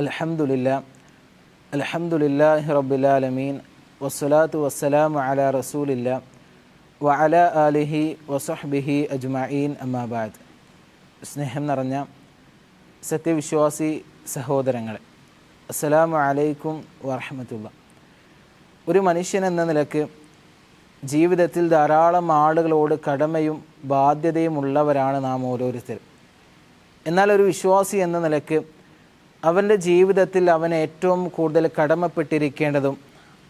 അൽഹംദുലില്ലാ അൽഹംദുലില്ലാഹി റബ്ബിലാലമീൻ വസ്സലാത്തു വസ്സലാമു അലാ റസൂലില്ല വ അല ആലിഹി വസഹ്ബിഹി അജ്മഈൻ അമ്മാബാദ് സ്നേഹം നിറഞ്ഞ സത്യവിശ്വാസി സഹോദരങ്ങളെ അസ്സലാമു അലൈക്കും വറഹമത്തുള്ള. ഒരു മനുഷ്യൻ എന്ന നിലയ്ക്ക് ജീവിതത്തിൽ ധാരാളം ആളുകളോട് കടമയും ബാധ്യതയും ഉള്ളവരാണ് നാം ഓരോരുത്തരും. എന്നാൽ ഒരു വിശ്വാസി എന്ന നിലയ്ക്ക് അവന്റെ ജീവിതത്തിൽ അവൻ ഏറ്റവും കൂടുതൽ കടമപ്പെട്ടിരിക്കേണ്ടതും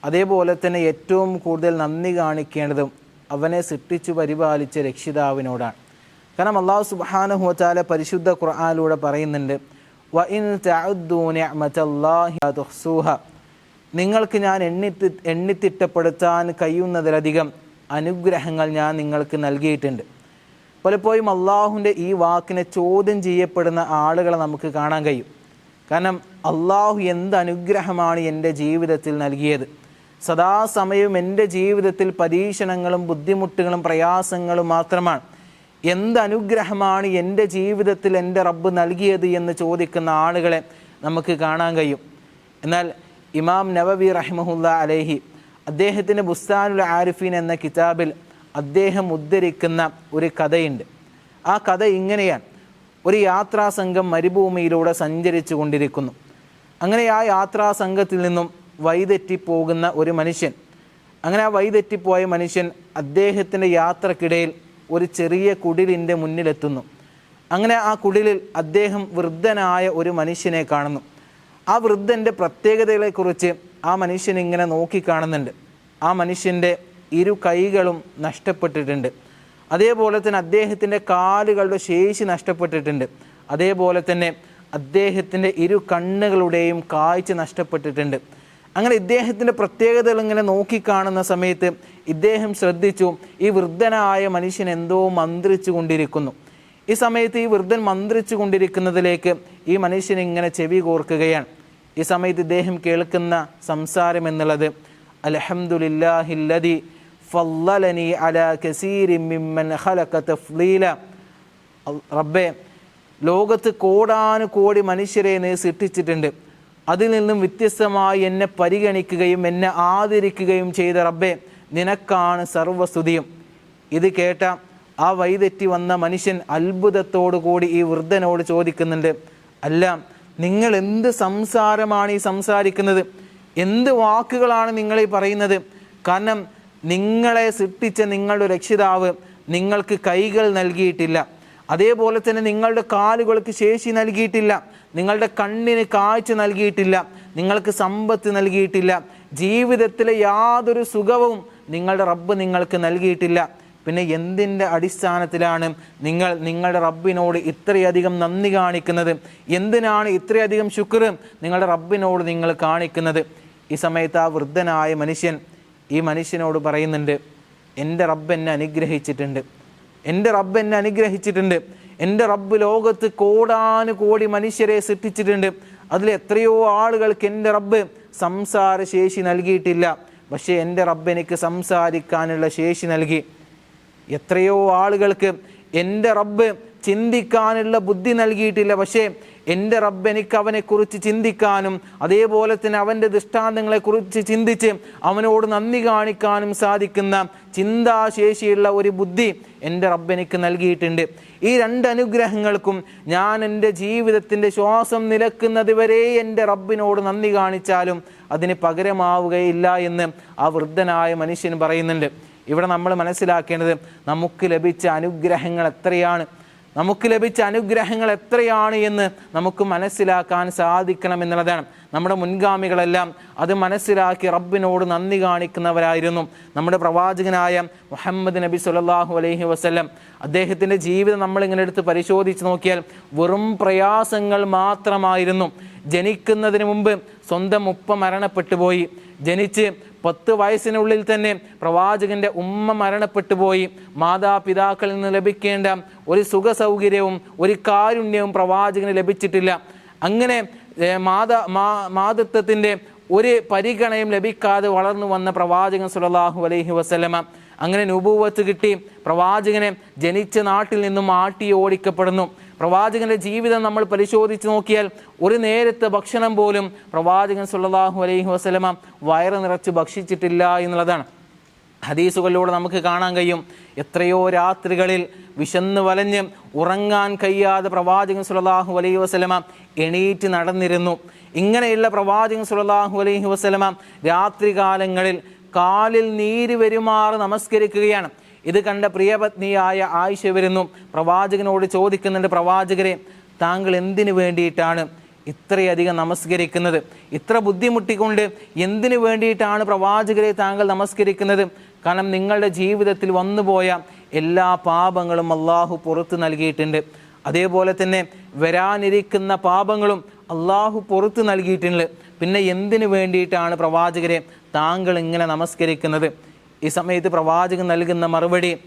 അതേപോലെ തന്നെ ഏറ്റവും കൂടുതൽ നന്ദി കാണിക്കേണ്ടതും അവനെ സൃഷ്ടിച്ചു പരിപാലിച്ച രക്ഷിതാവിനോടാണ്. കാരണം അള്ളാഹു സുബാനുഹുവച്ചാല പരിശുദ്ധ ഖുർആാനിലൂടെ പറയുന്നുണ്ട് വ ഇൻ തുഹ്സൂഹ. നിങ്ങൾക്ക് ഞാൻ എണ്ണിത്തി എണ്ണിത്തിട്ടപ്പെടുത്താൻ കഴിയുന്നതിലധികം അനുഗ്രഹങ്ങൾ ഞാൻ നിങ്ങൾക്ക് നൽകിയിട്ടുണ്ട്. പലപ്പോഴും അള്ളാഹുവിന്റെ ഈ വാക്കിനെ ചോദ്യം ചെയ്യപ്പെടുന്ന ആളുകളെ നമുക്ക് കാണാൻ കഴിയും. കാരണം അള്ളാഹു എന്ത് അനുഗ്രഹമാണ് എന്റെ ജീവിതത്തിൽ നൽകിയത്. സദാസമയവും എന്റെ ജീവിതത്തിൽ പരീക്ഷണങ്ങളും ബുദ്ധിമുട്ടുകളും പ്രയാസങ്ങളും മാത്രമാണ്. എന്ത് അനുഗ്രഹമാണ് എന്റെ ജീവിതത്തിൽ എന്റെ റബ്ബ് നൽകിയത് എന്ന് ചോദിക്കുന്ന ആളുകളെ നമുക്ക് കാണാൻ കഴിയും. എന്നാൽ ഇമാം നവബി റഹ്മുല്ല അലേഹി അദ്ദേഹത്തിന്റെ ബുസ്താനുൽ ആരിഫീൻ എന്ന കിതാബിൽ അദ്ദേഹം ഉദ്ധരിക്കുന്ന ഒരു കഥയുണ്ട്. ആ കഥ ഇങ്ങനെയാണ്. ഒരു യാത്രാ സംഘം മരുഭൂമിയിലൂടെ സഞ്ചരിച്ചു കൊണ്ടിരിക്കുന്നു. അങ്ങനെ ആ യാത്രാ സംഘത്തിൽ നിന്നും വഴിതെറ്റിപ്പോകുന്ന ഒരു മനുഷ്യൻ അങ്ങനെ ആ വഴിതെറ്റിപ്പോയ മനുഷ്യൻ അദ്ദേഹത്തിന്റെ യാത്രക്കിടയിൽ ഒരു ചെറിയ കുടിലിന്റെ മുന്നിലെത്തുന്നു. അങ്ങനെ ആ കുടിലിൽ അദ്ദേഹം വൃദ്ധനായ ഒരു മനുഷ്യനെ കാണുന്നു. ആ വൃദ്ധന്റെ പ്രത്യേകതകളെക്കുറിച്ച് ആ മനുഷ്യൻ ഇങ്ങനെ നോക്കിക്കാണുന്നുണ്ട്. ആ മനുഷ്യന്റെ ഇരു കൈകളും നഷ്ടപ്പെട്ടിട്ടുണ്ട്. അതേപോലെ തന്നെ അദ്ദേഹത്തിന്റെ കാലുകളുടെ ശേഷി നഷ്ടപ്പെട്ടിട്ടുണ്ട്. അതേപോലെ തന്നെ അദ്ദേഹത്തിന്റെ ഇരു കണ്ണുകളുടെയും കാഴ്ച നഷ്ടപ്പെട്ടിട്ടുണ്ട്. അങ്ങനെ ഇദ്ദേഹത്തിന്റെ പ്രത്യേകതകൾ ഇങ്ങനെ നോക്കിക്കാണുന്ന സമയത്ത് ഇദ്ദേഹം ശ്രദ്ധിച്ചു ഈ വൃദ്ധനായ മനുഷ്യൻ എന്തോ മന്ത്രിച്ചു കൊണ്ടിരിക്കുന്നു. ഈ സമയത്ത് ഈ വൃദ്ധൻ മന്ത്രിച്ചു കൊണ്ടിരിക്കുന്നതിലേക്ക് ഈ മനുഷ്യൻ ഇങ്ങനെ ചെവി കോർക്കുകയാണ്. ഈ സമയത്ത് ഇദ്ദേഹം കേൾക്കുന്ന സംസാരം എന്നുള്ളത് അലഹമുല്ലാഹില്ലതി ഫല്ലലനി അല കസീരി മിമ്മൻ ഖലഖ തഫ്ലീല. റബ്ബേ ലോകത്ത് കോടാനു കോടി മനുഷ്യരെ നീ സൃഷ്ടിച്ചിട്ടുണ്ട്. അതിൽ നിന്നും വ്യത്യസ്തമായി എന്നെ പരിഗണിക്കുകയും എന്നെ ആദരിക്കുകയും ചെയ്ത റബ്ബെ നിനക്കാണ് സർവസ്തുതിയും. ഇത് കേട്ട ആ വൈതെറ്റി വന്ന മനുഷ്യൻ അത്ഭുതത്തോടു കൂടി ഈ വൃദ്ധനോട് ചോദിക്കുന്നുണ്ട് അല്ല നിങ്ങൾ എന്ത് സംസാരമാണ് ഈ സംസാരിക്കുന്നത്? എന്ത് വാക്കുകളാണ് നിങ്ങൾ ഈ പറയുന്നത്? കാരണം നിങ്ങളെ സൃഷ്ടിച്ച നിങ്ങളുടെ രക്ഷിതാവ് നിങ്ങൾക്ക് കൈകൾ നൽകിയിട്ടില്ല. അതേപോലെ തന്നെ നിങ്ങളുടെ കാലുകൾക്ക് ശേഷി നൽകിയിട്ടില്ല. നിങ്ങളുടെ കണ്ണിന് കാഴ്ച നൽകിയിട്ടില്ല. നിങ്ങൾക്ക് സമ്പത്ത് നൽകിയിട്ടില്ല. ജീവിതത്തിലെ യാതൊരു സുഖവും നിങ്ങളുടെ റബ്ബ് നിങ്ങൾക്ക് നൽകിയിട്ടില്ല. പിന്നെ എന്തിന്റെ അടിസ്ഥാനത്തിലാണ് നിങ്ങൾ നിങ്ങളുടെ റബ്ബിനോട് ഇത്രയധികം നന്ദി കാണിക്കുന്നത്? എന്തിനാണ് ഇത്രയധികം ശുക്ർ നിങ്ങളുടെ റബ്ബിനോട് നിങ്ങൾ കാണിക്കുന്നത്? ഈ സമയത്ത് ആ വൃദ്ധനായ മനുഷ്യൻ ഈ മനുഷ്യനോട് പറയുന്നുണ്ട് എന്റെ റബ്ബ് എന്നെ അനുഗ്രഹിച്ചിട്ടുണ്ട് എന്റെ റബ്ബ് എന്നെ അനുഗ്രഹിച്ചിട്ടുണ്ട് എന്റെ റബ്ബ് ലോകത്ത് കോടാനു കോടി മനുഷ്യരെ സൃഷ്ടിച്ചിട്ടുണ്ട് അതിൽ എത്രയോ ആളുകൾക്ക് എന്റെ റബ്ബ് സംസാര ശേഷി നൽകിയിട്ടില്ല പക്ഷേ എന്റെ റബ്ബ് എനിക്ക് സംസാരിക്കാനുള്ള ശേഷി നൽകി. എത്രയോ ആളുകൾക്ക് എന്റെ റബ്ബ് ചിന്തിക്കാനുള്ള ബുദ്ധി നൽകിയിട്ടില്ല. പക്ഷേ എന്റെ റബ്ബ് എനിക്ക് അവനെക്കുറിച്ച് ചിന്തിക്കാനും അതേപോലെ തന്നെ അവന്റെ ദൃഷ്ടാന്തങ്ങളെക്കുറിച്ച് ചിന്തിച്ച് അവനോട് നന്ദി കാണിക്കാനും സാധിക്കുന്ന ചിന്താശേഷിയുള്ള ഒരു ബുദ്ധി എന്റെ റബ്ബ് എനിക്ക് നൽകിയിട്ടുണ്ട്. ഈ രണ്ട് അനുഗ്രഹങ്ങൾക്കും ഞാൻ എന്റെ ജീവിതത്തിന്റെ ശ്വാസം നിലക്കുന്നത് വരെ എന്റെ റബ്ബിനോട് നന്ദി കാണിച്ചാലും അതിന് പകരമാവുകയില്ല എന്ന് ആ വൃദ്ധനായ മനുഷ്യൻ പറയുന്നുണ്ട്. ഇവിടെ നമ്മൾ മനസ്സിലാക്കേണ്ടത് നമുക്ക് ലഭിച്ച അനുഗ്രഹങ്ങൾ എത്രയാണ്? നമുക്ക് ലഭിച്ച അനുഗ്രഹങ്ങൾ എത്രയാണ് എന്ന് നമുക്ക് മനസ്സിലാക്കാൻ സാധിക്കണം എന്നുള്ളതാണ്. നമ്മുടെ മുൻഗാമികളെല്ലാം അത് മനസ്സിലാക്കി റബ്ബിനോട് നന്ദി കാണിക്കുന്നവരായിരുന്നു. നമ്മുടെ പ്രവാചകനായ മുഹമ്മദ് നബി സുല്ലാഹു അലൈഹി വസ്ലം അദ്ദേഹത്തിന്റെ ജീവിതം നമ്മളിങ്ങനെ എടുത്ത് പരിശോധിച്ച് നോക്കിയാൽ വെറും പ്രയാസങ്ങൾ മാത്രമായിരുന്നു. ജനിക്കുന്നതിന് മുമ്പ് സ്വന്തം ഉപ്പ മരണപ്പെട്ടു പോയി ജനിച്ച് പത്ത് വയസ്സിനുള്ളിൽ തന്നെ പ്രവാചകന്റെ ഉമ്മ മരണപ്പെട്ടു പോയി. മാതാപിതാക്കളിൽ നിന്ന് ലഭിക്കേണ്ട ഒരു സുഖ സൗകര്യവും ഒരു കാരുണ്യവും പ്രവാചകന് ലഭിച്ചിട്ടില്ല. അങ്ങനെ മാതാ മാതൃത്വത്തിന്റെ ഒരു പരിഗണയും ലഭിക്കാതെ വളർന്നു വന്ന പ്രവാചകൻ സുലല്ലാഹു അലൈഹി വസ്ലമ അങ്ങനെ നുപൂവത്ത് കിട്ടി. പ്രവാചകനെ ജനിച്ച നാട്ടിൽ നിന്നും ആട്ടി ഓടിക്കപ്പെടുന്നു. പ്രവാചകന്റെ ജീവിതം നമ്മൾ പരിശോധിച്ച് നോക്കിയാൽ ഒരു നേരത്തെ ഭക്ഷണം പോലും പ്രവാചകൻ സുല്ലാഹു അലൈഹി വസ്ലമ വയറ് നിറച്ച് ഭക്ഷിച്ചിട്ടില്ല എന്നുള്ളതാണ്. ഹദീസുകളിലൂടെ നമുക്ക് കാണാൻ കഴിയും. എത്രയോ രാത്രികളിൽ വിശന്ന് വലഞ്ഞ് ഉറങ്ങാൻ കഴിയാതെ പ്രവാചകൻ സുല്ലാഹു അലൈഹി വസ്ലമ എണീറ്റ് നടന്നിരുന്നു. ഇങ്ങനെയുള്ള പ്രവാചകൻ സുല്ലാഹു അലൈഹി വസ്ലമ രാത്രികാലങ്ങളിൽ കാലിൽ നീര് വരുമാറ് നമസ്കരിക്കുകയാണ്. ഇത് കണ്ട പ്രിയപത്നിയായ ആയിഷ വരുന്നു പ്രവാചകനോട് ചോദിക്കുന്നുണ്ട് പ്രവാചകരെ താങ്കൾ എന്തിനു വേണ്ടിയിട്ടാണ് ഇത്രയധികം നമസ്കരിക്കുന്നത്? ഇത്ര ബുദ്ധിമുട്ടിക്കൊണ്ട് എന്തിനു വേണ്ടിയിട്ടാണ് പ്രവാചകരെ താങ്കൾ നമസ്കരിക്കുന്നത്? കാരണം നിങ്ങളുടെ ജീവിതത്തിൽ വന്നുപോയ എല്ലാ പാപങ്ങളും അള്ളാഹു പുറത്തു നൽകിയിട്ടുണ്ട്. അതേപോലെ തന്നെ വരാനിരിക്കുന്ന പാപങ്ങളും അള്ളാഹു പുറത്തു നൽകിയിട്ടുണ്ട്. പിന്നെ എന്തിനു വേണ്ടിയിട്ടാണ് പ്രവാചകരെ താങ്കൾ ഇങ്ങനെ നമസ്കരിക്കുന്നത്? ഈ സമയത്ത് പ്രവാചകൻ നൽകുന്ന മറുപടി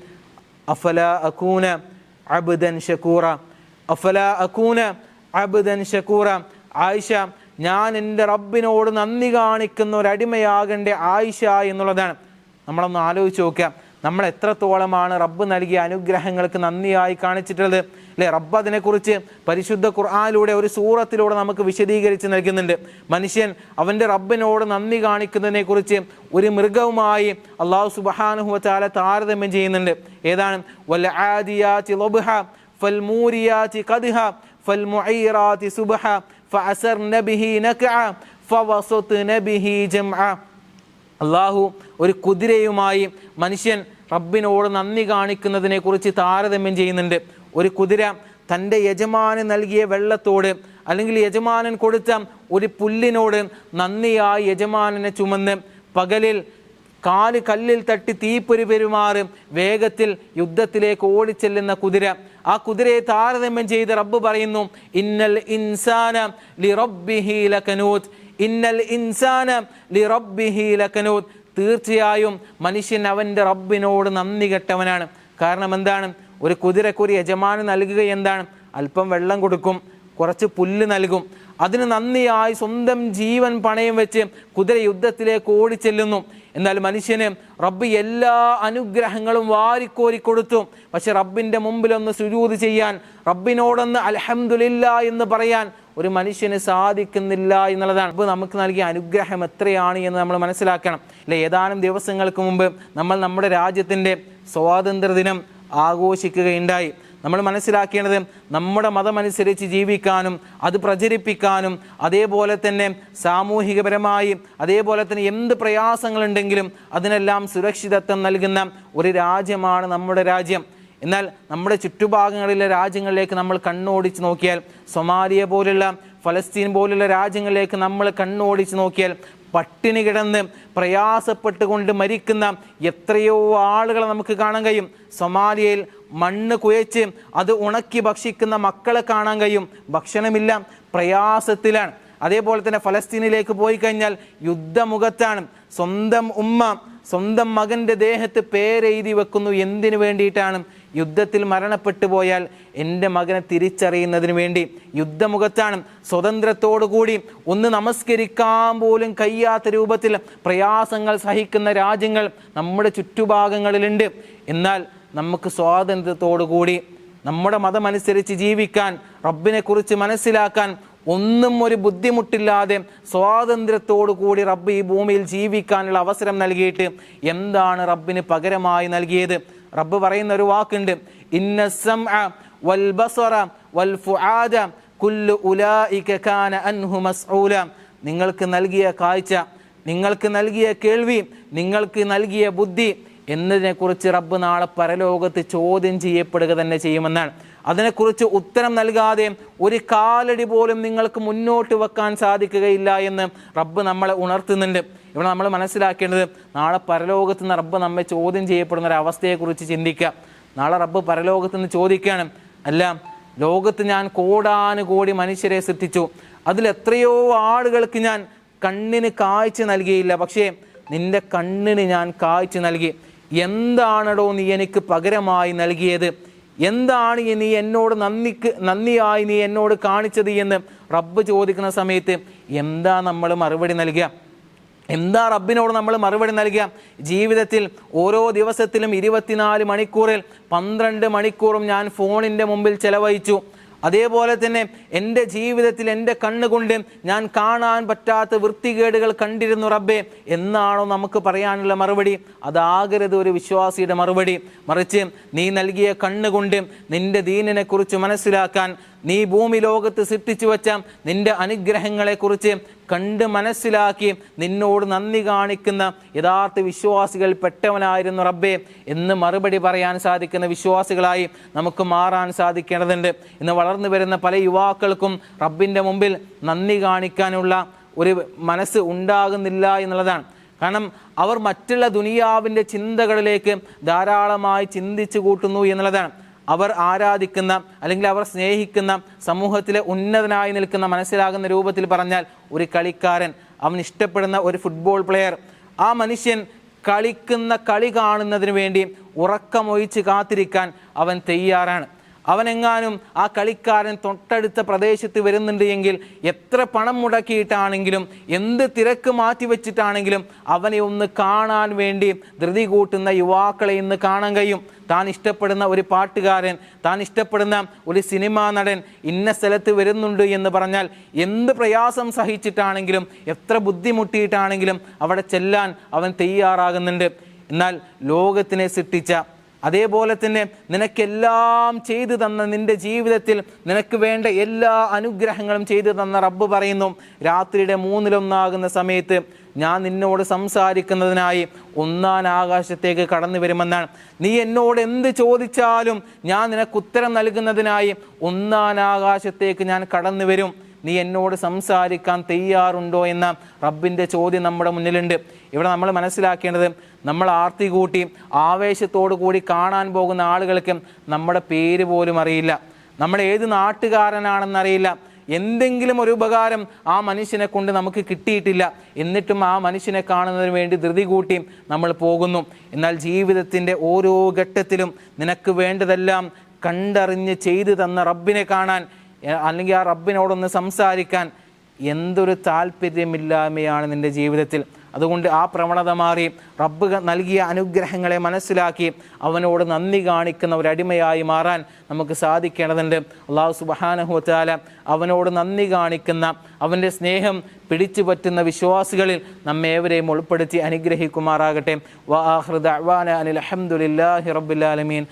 അഫല അക്കൂന അബുദൻ ഷക്കൂറ. അഫല അക്കൂന അബുദൻ ഷക്കൂറ. ആയിഷ ഞാൻ എന്റെ റബ്ബിനോട് നന്ദി കാണിക്കുന്ന ഒരു അടിമയാകേണ്ട ആയിഷ എന്നുള്ളതാണ്. നമ്മളൊന്ന് ആലോചിച്ച് നോക്കുക നമ്മൾ എത്രത്തോളമാണ് റബ്ബ് നൽകിയ അനുഗ്രഹങ്ങൾക്ക് നന്ദിയായി കാണിച്ചിട്ടുള്ളത്? അല്ലെ? റബ്ബ് അതിനെക്കുറിച്ച് പരിശുദ്ധ ഖുർആാനിലൂടെ ഒരു സൂറത്തിലൂടെ നമുക്ക് വിശദീകരിച്ച് നൽകുന്നുണ്ട്. മനുഷ്യൻ അവന്റെ റബ്ബിനോട് നന്ദി കാണിക്കുന്നതിനെക്കുറിച്ച് ഒരു മൃഗവുമായി അള്ളാഹു സുബഹാനുഹുവച്ചാല താരതമ്യം ചെയ്യുന്നുണ്ട്. ഏതാണ്? വല്ല ആദിയാത്തി ലൊബ്ഹ ഫൽമൂരിയാത്തി കദ്ഹ ഫൽമുഈറാത്തി സുബ്ഹ ഫഅസർന നബിഹി നക്അ ഫവസത്ന നബിഹി ജംഅ. അള്ളാഹു ഒരു കുതിരയുമായി മനുഷ്യൻ റബ്ബിനോട് നന്ദി കാണിക്കുന്നതിനെക്കുറിച്ച് താരതമ്യം ചെയ്യുന്നുണ്ട്. ഒരു കുതിര തന്റെ യജമാനൻ നൽകിയ വെള്ളത്തോട് അല്ലെങ്കിൽ യജമാനൻ കൊടുത്ത ഒരു പുല്ലിനോട് നന്ദിയായി യജമാനനെ ചുമന്ന് പകലിൽ കാൽ കല്ലിൽ തട്ടി തീപ്പൊരി പെരുമാറും വേഗത്തിൽ യുദ്ധത്തിലേക്ക് ഓടിച്ചെല്ലുന്ന കുതിര. ആ കുതിരയെ താരതമ്യം ചെയ്ത് റബ്ബ് പറയുന്നു ഇന്നൽ ഇൻസാന ലി റബ്ബിഹി ലകനൂത്. ഇന്നൽ ഇൻസാന ലി റബ്ബിഹി ലകനൂത് തീർച്ചയായും മനുഷ്യൻ അവന്റെ റബ്ബിനോട് നന്ദി കെട്ടവനാണ്. കാരണം എന്താണ്? ഒരു കുതിരക്കുരി യജമാന് നൽകുക എന്താണ്? അല്പം വെള്ളം കൊടുക്കും കുറച്ച് പുല്ല് നൽകും. അതിന് നന്ദിയായി സ്വന്തം ജീവൻ പണയം വെച്ച് കുതിര യുദ്ധത്തിലേക്ക് ഓടിച്ചെല്ലുന്നു. എന്നാൽ മനുഷ്യന് റബ്ബ് എല്ലാ അനുഗ്രഹങ്ങളും വാരിക്കോരി കൊടുത്തു. പക്ഷെ റബ്ബിന്റെ മുമ്പിലൊന്ന് സുജൂത് ചെയ്യാൻ റബ്ബിനോടൊന്ന് അലഹമുല്ല എന്ന് പറയാൻ ഒരു മനുഷ്യന് സാധിക്കുന്നില്ല എന്നുള്ളതാണ്. അപ്പോൾ നമുക്ക് നൽകിയ അനുഗ്രഹം എത്രയാണ് എന്ന് നമ്മൾ മനസ്സിലാക്കണം. അല്ലെ ഏതാനും ദിവസങ്ങൾക്ക് മുമ്പ് നമ്മൾ നമ്മുടെ രാജ്യത്തിന്റെ സ്വാതന്ത്ര്യദിനം ആഘോഷിക്കുകയുണ്ടായി. നമ്മൾ മനസ്സിലാക്കേണ്ടത് നമ്മുടെ മതമനുസരിച്ച് ജീവിക്കാനും അത് പ്രചരിപ്പിക്കാനും അതേപോലെ തന്നെ സാമൂഹികപരമായി അതേപോലെ തന്നെ എന്ത് പ്രയാസങ്ങളുണ്ടെങ്കിലും അതിനെല്ലാം സുരക്ഷിതത്വം നൽകുന്ന ഒരു രാജ്യമാണ് നമ്മുടെ രാജ്യം. എന്നാൽ നമ്മുടെ ചുറ്റുഭാഗങ്ങളിലെ രാജ്യങ്ങളിലേക്ക് നമ്മൾ കണ്ണോടിച്ച് നോക്കിയാൽ സൊമാലിയ പോലുള്ള ഫലസ്തീൻ പോലുള്ള രാജ്യങ്ങളിലേക്ക് നമ്മൾ കണ്ണോടിച്ച് നോക്കിയാൽ പട്ടിണി കിടന്ന് പ്രയാസപ്പെട്ടുകൊണ്ട് മരിക്കുന്ന എത്രയോ ആളുകളെ നമുക്ക് കാണാൻ കഴിയും. സൊമാലിയയിൽ മണ്ണ് കുഴച്ച് അത് ഉണക്കി ഭക്ഷിക്കുന്ന മക്കളെ കാണാൻ കഴിയും. ഭക്ഷണമില്ല പ്രയാസത്തിലാണ്. അതേപോലെ തന്നെ ഫലസ്തീനിലേക്ക് പോയി കഴിഞ്ഞാൽ യുദ്ധമുഖത്താണ്. സ്വന്തം ഉമ്മ സ്വന്തം മകന്റെ ദേഹത്ത് പേരെഴുതി വെക്കുന്നു. എന്തിനു വേണ്ടിയിട്ടാണ്? യുദ്ധത്തിൽ മരണപ്പെട്ടു പോയാൽ എന്റെ മകനെ തിരിച്ചറിയുന്നതിന് വേണ്ടി. യുദ്ധമുഖത്താണ്. സ്വതന്ത്രത്തോടു കൂടി ഒന്ന് നമസ്കരിക്കാൻ പോലും കഴിയാത്ത രൂപത്തിൽ പ്രയാസങ്ങൾ സഹിക്കുന്ന രാജ്യങ്ങൾ നമ്മുടെ ചുറ്റുഭാഗങ്ങളിലുണ്ട്. എന്നാൽ നമുക്ക് സ്വാതന്ത്ര്യത്തോടു കൂടി നമ്മുടെ മതമനുസരിച്ച് ജീവിക്കാൻ റബ്ബിനെക്കുറിച്ച് മനസ്സിലാക്കാൻ ഒന്നും ഒരു ബുദ്ധിമുട്ടില്ലാതെ സ്വാതന്ത്ര്യത്തോടു കൂടി റബ്ബ് ഈ ഭൂമിയിൽ ജീവിക്കാനുള്ള അവസരം നൽകിയിട്ട് എന്താണ് റബ്ബിന് പകരമായി നൽകിയത്? റബ്ബ് പറയുന്ന ഒരു വാക്കുണ്ട്. വൽ ബസറ വൽ ഫുആദ കാന അൻഹു മസ്ഊല. നിങ്ങൾക്ക് നൽകിയ കാഴ്ച നിങ്ങൾക്ക് നൽകിയ കേൾവി നിങ്ങൾക്ക് നൽകിയ ബുദ്ധി എന്നതിനെക്കുറിച്ച് റബ്ബ് നാളെ പരലോകത്ത് ചോദ്യം ചെയ്യപ്പെടുക തന്നെ ചെയ്യുമെന്നാണ്. അതിനെക്കുറിച്ച് ഉത്തരം നൽകാതെ ഒരു കാലടി പോലും നിങ്ങൾക്ക് മുന്നോട്ട് വെക്കാൻ സാധിക്കുകയില്ല എന്ന് റബ്ബ് നമ്മളെ ഉണർത്തുന്നുണ്ട്. ഇവിടെ നമ്മൾ മനസ്സിലാക്കേണ്ടത് നാളെ പരലോകത്ത് നിന്ന് റബ്ബ് നമ്മെ ചോദ്യം ചെയ്യപ്പെടുന്ന ഒരു അവസ്ഥയെക്കുറിച്ച് ചിന്തിക്കുക. നാളെ റബ്ബ് പരലോകത്ത് നിന്ന് ചോദിക്കുകയാണ് അല്ല ലോകത്ത് ഞാൻ കോടാനുകോടി മനുഷ്യരെ സൃഷ്ടിച്ചു. അതിൽ എത്രയോ ആളുകൾക്ക് ഞാൻ കണ്ണിന് കാഴ്ച നൽകിയില്ല. പക്ഷേ നിന്റെ കണ്ണിന് ഞാൻ കാഴ്ച നൽകി. എന്താണടോ നീ എനിക്ക് പകരമായി നൽകിയത്? എന്താണ് നീ എന്നോട് നന്ദിക്ക് നന്ദിയായി നീ എന്നോട് കാണിച്ചത് എന്ന് റബ്ബ് ചോദിക്കുന്ന സമയത്ത് എന്താ നമ്മൾ മറുപടി നൽകുക? എന്താ റബ്ബിനോട് നമ്മൾ മറുപടി നൽകുക? ജീവിതത്തിൽ ഓരോ ദിവസത്തിലും ഇരുപത്തിനാല് മണിക്കൂറിൽ പന്ത്രണ്ട് മണിക്കൂറും ഞാൻ ഫോണിന്റെ മുമ്പിൽ ചെലവഴിച്ചു. അതേപോലെ തന്നെ എന്റെ ജീവിതത്തിൽ എന്റെ കണ്ണുകൊണ്ട് ഞാൻ കാണാൻ പറ്റാത്ത വൃത്തികേടുകൾ കണ്ടിരുന്നു റബ്ബേ. എന്നാണോ നമുക്ക് പറയാനുള്ള മറുപടി? അതാകരുത് ഒരു വിശ്വാസിയുടെ മറുപടി. മറിച്ച് നീ നൽകിയ കണ്ണുകൊണ്ട് നിന്റെ ദീനിനെക്കുറിച്ച് മനസ്സിലാക്കാൻ നീ ഭൂമി ലോകത്ത് സൃഷ്ടിച്ചു വച്ച നിന്റെ അനുഗ്രഹങ്ങളെക്കുറിച്ച് കണ്ട് മനസ്സിലാക്കി നിന്നോട് നന്ദി കാണിക്കുന്ന യഥാർത്ഥ വിശ്വാസികൾ പെട്ടവനായിരുന്നു റബ്ബേ എന്ന് മറുപടി പറയാൻ സാധിക്കുന്ന വിശ്വാസികളായി നമുക്ക് മാറാൻ സാധിക്കേണ്ടതുണ്ട്. ഇന്ന് വളർന്നു വരുന്ന പല യുവാക്കൾക്കും റബ്ബിന്റെ മുമ്പിൽ നന്ദി കാണിക്കാനുള്ള ഒരു മനസ്സ് ഉണ്ടാകുന്നില്ല എന്നുള്ളതാണ്. കാരണം അവർ മറ്റുള്ള ദുനിയാവിന്റെ ചിന്തകളിലേക്ക് ധാരാളമായി ചിന്തിച്ചു കൂട്ടുന്നു എന്നുള്ളതാണ്. അവർ ആരാധിക്കുന്ന അല്ലെങ്കിൽ അവർ സ്നേഹിക്കുന്ന സമൂഹത്തിലെ ഉന്നതനായി നിൽക്കുന്ന മനസ്സിലാകുന്ന രൂപത്തിൽ പറഞ്ഞാൽ ഒരു കളിക്കാരൻ അവൻ ഇഷ്ടപ്പെടുന്ന ഒരു ഫുട്ബോൾ പ്ലെയർ ആ മനുഷ്യൻ കളിക്കുന്ന കളി കാണുന്നതിന് വേണ്ടി ഉറക്കമൊഴിച്ച് കാത്തിരിക്കാൻ അവൻ തയ്യാറാണ്. അവനെങ്ങാനും ആ കളിക്കാരൻ തൊട്ടടുത്ത പ്രദേശത്ത് വരുന്നുണ്ട് എങ്കിൽ എത്ര പണം മുടക്കിയിട്ടാണെങ്കിലും എന്ത് തിരക്ക് മാറ്റി വെച്ചിട്ടാണെങ്കിലും അവനെ ഒന്ന് കാണാൻ വേണ്ടി ധൃതി കൂട്ടുന്ന യുവാക്കളെ ഇന്ന് കാണാൻ കഴിയും. താൻ ഇഷ്ടപ്പെടുന്ന ഒരു പാട്ടുകാരൻ താൻ ഇഷ്ടപ്പെടുന്ന ഒരു സിനിമാ നടൻ ഇന്ന സ്ഥലത്ത് വരുന്നുണ്ട് എന്ന് പറഞ്ഞാൽ എന്ത് പ്രയാസം സഹിച്ചിട്ടാണെങ്കിലും എത്ര ബുദ്ധിമുട്ടിയിട്ടാണെങ്കിലും അവിടെ ചെല്ലാൻ അവൻ തയ്യാറാകുന്നുണ്ട്. എന്നാൽ ലോകത്തിനെ സൃഷ്ടിച്ച അതേപോലെ തന്നെ നിനക്കെല്ലാം ചെയ്തു തന്ന നിന്റെ ജീവിതത്തിൽ നിനക്ക് വേണ്ട എല്ലാ അനുഗ്രഹങ്ങളും ചെയ്തു തന്ന റബ്ബ് പറയുന്നു രാത്രിയുടെ മൂന്നിലൊന്നാകുന്ന സമയത്ത് ഞാൻ നിന്നോട് സംസാരിക്കുന്നതിനായി ഒന്നാൻ ആകാശത്തേക്ക് കടന്നു വരുമെന്നാണ്. നീ എന്നോട് എന്ത് ചോദിച്ചാലും ഞാൻ നിനക്ക് ഉത്തരം നൽകുന്നതിനായി ഒന്നാൻ ആകാശത്തേക്ക് ഞാൻ കടന്നു വരും. നീ എന്നോട് സംസാരിക്കാൻ തയ്യാറുണ്ടോ എന്ന റബ്ബിന്റെ ചോദ്യം നമ്മുടെ മുന്നിലുണ്ട്. ഇവിടെ നമ്മൾ മനസ്സിലാക്കേണ്ടത് നമ്മൾ ആർത്തി കൂട്ടി ആവേശത്തോടു കൂടി കാണാൻ പോകുന്ന ആളുകൾക്ക് നമ്മുടെ പേര് പോലും അറിയില്ല. നമ്മൾ ഏത് നാട്ടുകാരനാണെന്നറിയില്ല. എന്തെങ്കിലും ഒരു ഉപകാരം ആ മനുഷ്യനെ കൊണ്ട് നമുക്ക് കിട്ടിയിട്ടില്ല. എന്നിട്ടും ആ മനുഷ്യനെ കാണുന്നതിന് വേണ്ടി ധൃതി കൂട്ടി നമ്മൾ പോകുന്നു. എന്നാൽ ജീവിതത്തിന്റെ ഓരോ ഘട്ടത്തിലും നിനക്ക് വേണ്ടതെല്ലാം കണ്ടറിഞ്ഞ് ചെയ്തു തന്ന റബ്ബിനെ കാണാൻ അല്ലെങ്കിൽ ആ റബ്ബിനോടൊന്ന് സംസാരിക്കാൻ എന്തൊരു താല്പര്യമില്ലായ്മയാണ് നിന്റെ ജീവിതത്തിൽ. അതുകൊണ്ട് ആ പ്രവണത മാറി റബ്ബ് നൽകിയ അനുഗ്രഹങ്ങളെ മനസ്സിലാക്കി അവനോട് നന്ദി കാണിക്കുന്ന ഒരു അടിമയായി മാറാൻ നമുക്ക് സാധിക്കേണ്ടതുണ്ട്. അള്ളാഹു സുബഹാനഹുത്താല അവനോട് നന്ദി കാണിക്കുന്ന അവന്റെ സ്നേഹം പിടിച്ചു പറ്റുന്ന വിശ്വാസികളിൽ നമ്മേവരെയും ഉൾപ്പെടുത്തി അനുഗ്രഹിക്കുമാറാകട്ടെ. വാഹൃദ അനിൽ അഹമ്മദില്ലാഹി റബ്ബുലാലമീൻ